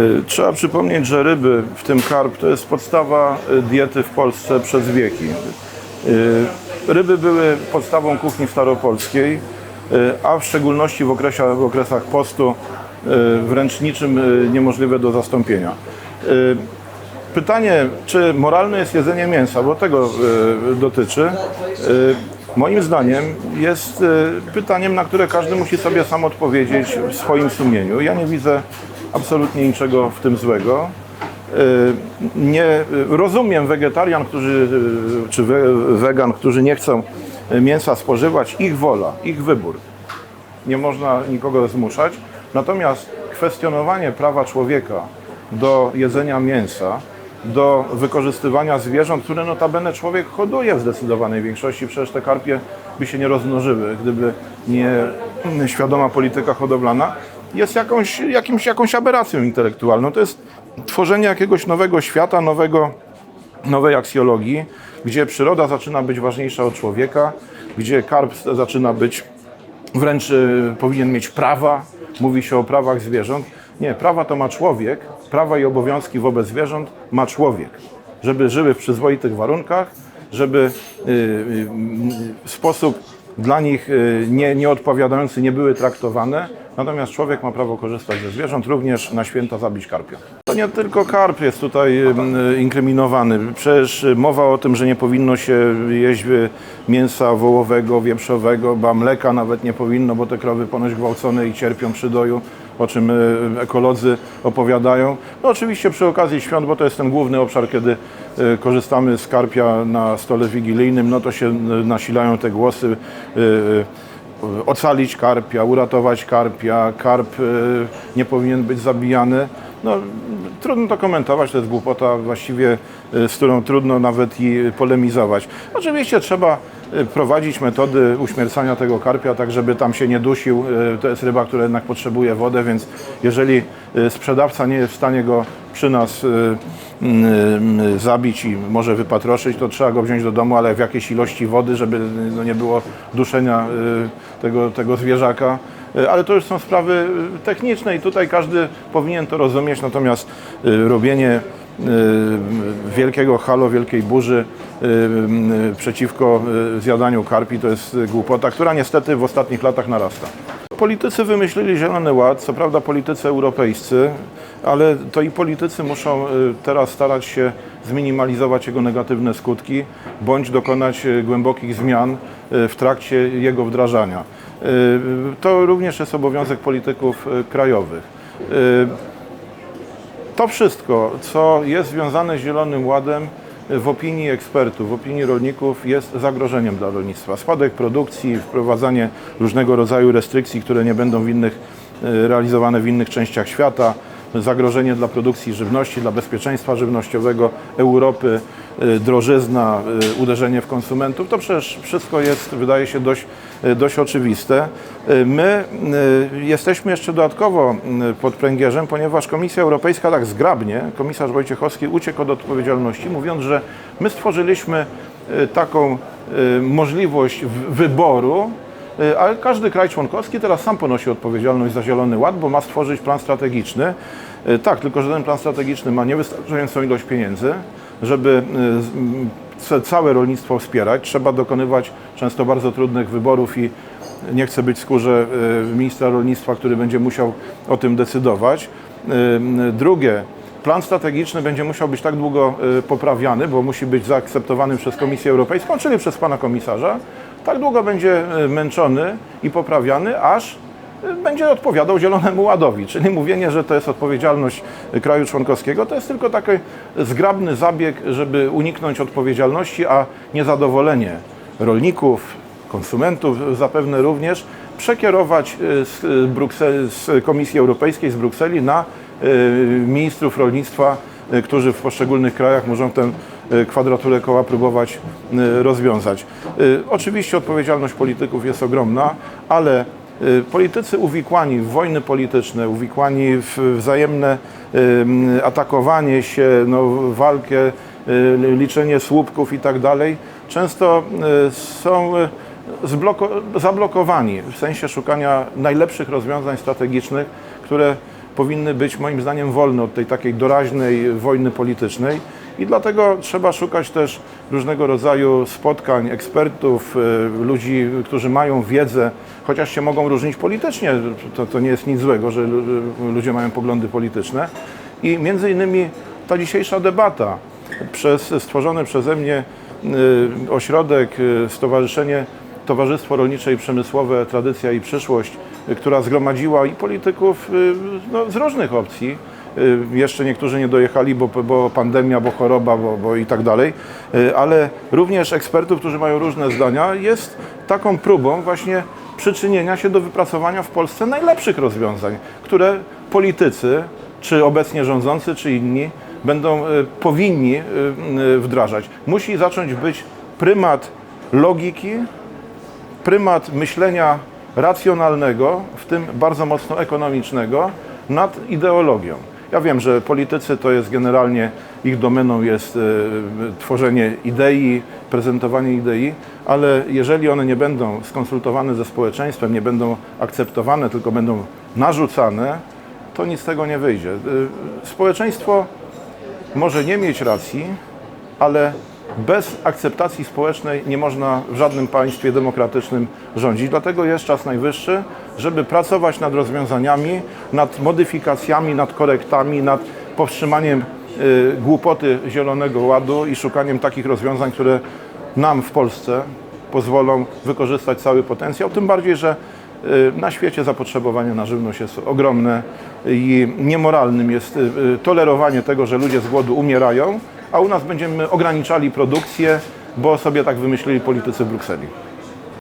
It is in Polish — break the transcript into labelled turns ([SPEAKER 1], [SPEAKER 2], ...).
[SPEAKER 1] Y, Trzeba przypomnieć, że ryby, w tym karp, to jest podstawa y, diety w Polsce przez wieki. Y, Ryby były podstawą kuchni staropolskiej, a w szczególności w, w okresach postu wręcz niczym niemożliwe do zastąpienia. Pytanie, czy moralne jest jedzenie mięsa, bo tego dotyczy, moim zdaniem jest pytaniem, na które każdy musi sobie sam odpowiedzieć w swoim sumieniu. Ja nie widzę absolutnie niczego w tym złego. Y, Nie y, rozumiem wegetarian, którzy, y, czy we, wegan, którzy nie chcą mięsa spożywać, ich wola, ich wybór nie można nikogo zmuszać. Natomiast kwestionowanie prawa człowieka do jedzenia mięsa, do wykorzystywania zwierząt, które notabene człowiek hoduje w zdecydowanej większości, przecież te karpie by się nie rozmnożyły, gdyby nie świadoma polityka hodowlana, jest jakąś, jakimś, jakąś aberracją intelektualną. To jest tworzenie jakiegoś nowego świata, nowego nowej aksjologii, gdzie przyroda zaczyna być ważniejsza od człowieka, gdzie karp zaczyna być wręcz y, powinien mieć prawa. Mówi się o prawach zwierząt. Nie, prawa to ma człowiek, prawa i obowiązki wobec zwierząt ma człowiek. Żeby żyły w przyzwoitych warunkach, żeby y, y, w sposób dla nich y, nie, nieodpowiadający nie były traktowane. Natomiast człowiek ma prawo korzystać ze zwierząt, również na święta zabić karpia. To nie tylko karp jest tutaj y, inkryminowany. Przecież y, mowa o tym, że nie powinno się jeść mięsa wołowego, wieprzowego, ba mleka nawet nie powinno, bo te krowy ponoć gwałcone i cierpią przy doju, o czym y, ekolodzy opowiadają. No oczywiście przy okazji świąt, bo to jest ten główny obszar, kiedy y, korzystamy z karpia na stole wigilijnym, no to się y, nasilają te głosy ocalić karpia, uratować karpia, karp nie powinien być zabijany. No, trudno to komentować, to jest głupota właściwie, z którą trudno nawet i polemizować. Oczywiście trzeba prowadzić metody uśmiercania tego karpia, tak żeby tam się nie dusił. Y, To jest ryba, która jednak potrzebuje wodę, więc jeżeli y, sprzedawca nie jest w stanie go przy nas y, y, y, zabić i może wypatroszyć, to trzeba go wziąć do domu, ale w jakiejś ilości wody, żeby y, no, nie było duszenia y, tego, tego zwierzaka. Y, Ale to już są sprawy y, techniczne i tutaj każdy powinien to rozumieć, natomiast y, robienie y, wielkiego halo, wielkiej burzy y, y, przeciwko y, zjadaniu karpi to jest y, głupota, która niestety w ostatnich latach narasta. Politycy wymyślili Zielony Ład, co prawda politycy europejscy, ale to i politycy muszą y, teraz starać się zminimalizować jego negatywne skutki, bądź dokonać y, głębokich zmian y, w trakcie jego wdrażania. Y, To również jest obowiązek polityków y, krajowych. To wszystko, co jest związane z Zielonym Ładem, w opinii ekspertów, w opinii rolników jest zagrożeniem dla rolnictwa. Spadek produkcji, wprowadzanie różnego rodzaju restrykcji, które nie będą w innych, e, realizowane w innych częściach świata, zagrożenie dla produkcji żywności, dla bezpieczeństwa żywnościowego Europy, e, drożyzna, e, uderzenie w konsumentów, to przecież wszystko jest, wydaje się, dość, e, dość oczywiste. My jesteśmy jeszcze dodatkowo pod pręgierzem, ponieważ Komisja Europejska tak zgrabnie, komisarz Wojciechowski uciekł od odpowiedzialności, mówiąc, że my stworzyliśmy taką możliwość wyboru, Ale każdy kraj członkowski teraz sam ponosi odpowiedzialność za Zielony Ład, bo ma stworzyć plan strategiczny. E, Tak, tylko że ten plan strategiczny ma niewystarczającą ilość pieniędzy, żeby e, całe rolnictwo wspierać. Trzeba dokonywać często bardzo trudnych wyborów i nie chcę być w skórze e, ministra rolnictwa, który będzie musiał o tym decydować. E, Drugie, Plan strategiczny będzie musiał być tak długo poprawiany, bo musi być zaakceptowany przez Komisję Europejską, czyli przez pana komisarza. Tak długo będzie y, męczony i poprawiany, aż y, będzie odpowiadał Zielonemu Ładowi. Czyli mówienie, że to jest odpowiedzialność y, kraju członkowskiego, to jest tylko taki zgrabny zabieg, żeby uniknąć odpowiedzialności, a niezadowolenie rolników, konsumentów zapewne również, przekierować z, Bruksel, z Komisji Europejskiej, z Brukseli na ministrów rolnictwa, którzy w poszczególnych krajach muszą y, kwadraturę koła próbować y, rozwiązać. Y, Oczywiście odpowiedzialność polityków jest ogromna, ale y, politycy uwikłani w wojny polityczne, uwikłani w wzajemne y, atakowanie się, no, walkę, y, liczenie słupków i tak dalej, często y, są y, zablokowani w sensie szukania najlepszych rozwiązań strategicznych, które powinny być moim zdaniem wolne od tej takiej doraźnej wojny politycznej i dlatego trzeba szukać też różnego rodzaju spotkań ekspertów, y, ludzi, którzy mają wiedzę, chociaż się mogą różnić politycznie, to, to nie jest nic złego, że lu- ludzie mają poglądy polityczne i między innymi ta dzisiejsza debata przez stworzony przeze mnie y, ośrodek, y, stowarzyszenie Towarzystwo Rolnicze i Przemysłowe Tradycja i Przyszłość, y, która zgromadziła i polityków y, no, z różnych opcji. Y, Jeszcze niektórzy nie dojechali, bo, bo pandemia, bo choroba, bo, bo i tak dalej, Y, ale również ekspertów, którzy mają różne zdania, jest taką próbą właśnie przyczynienia się do wypracowania w Polsce najlepszych rozwiązań, które politycy, czy obecnie rządzący, czy inni, będą y, powinni wdrażać. Musi zacząć być prymat logiki, prymat myślenia racjonalnego, w tym bardzo mocno ekonomicznego, nad ideologią. Ja wiem, że politycy to jest generalnie, ich domeną jest e, tworzenie idei, prezentowanie idei, ale jeżeli one nie będą skonsultowane ze społeczeństwem, nie będą akceptowane, tylko będą narzucane, to nic z tego nie wyjdzie. E, Społeczeństwo może nie mieć racji, ale bez akceptacji społecznej nie można w żadnym państwie demokratycznym rządzić. Dlatego jest czas najwyższy, żeby pracować nad rozwiązaniami, nad modyfikacjami, nad korektami, nad powstrzymaniem y, głupoty Zielonego Ładu i szukaniem takich rozwiązań, które nam w Polsce pozwolą wykorzystać cały potencjał. Tym bardziej, że y, na świecie zapotrzebowanie na żywność jest ogromne i niemoralnym jest y, tolerowanie tego, że ludzie z głodu umierają, a u nas będziemy ograniczali produkcję, bo sobie tak wymyślili politycy w Brukseli.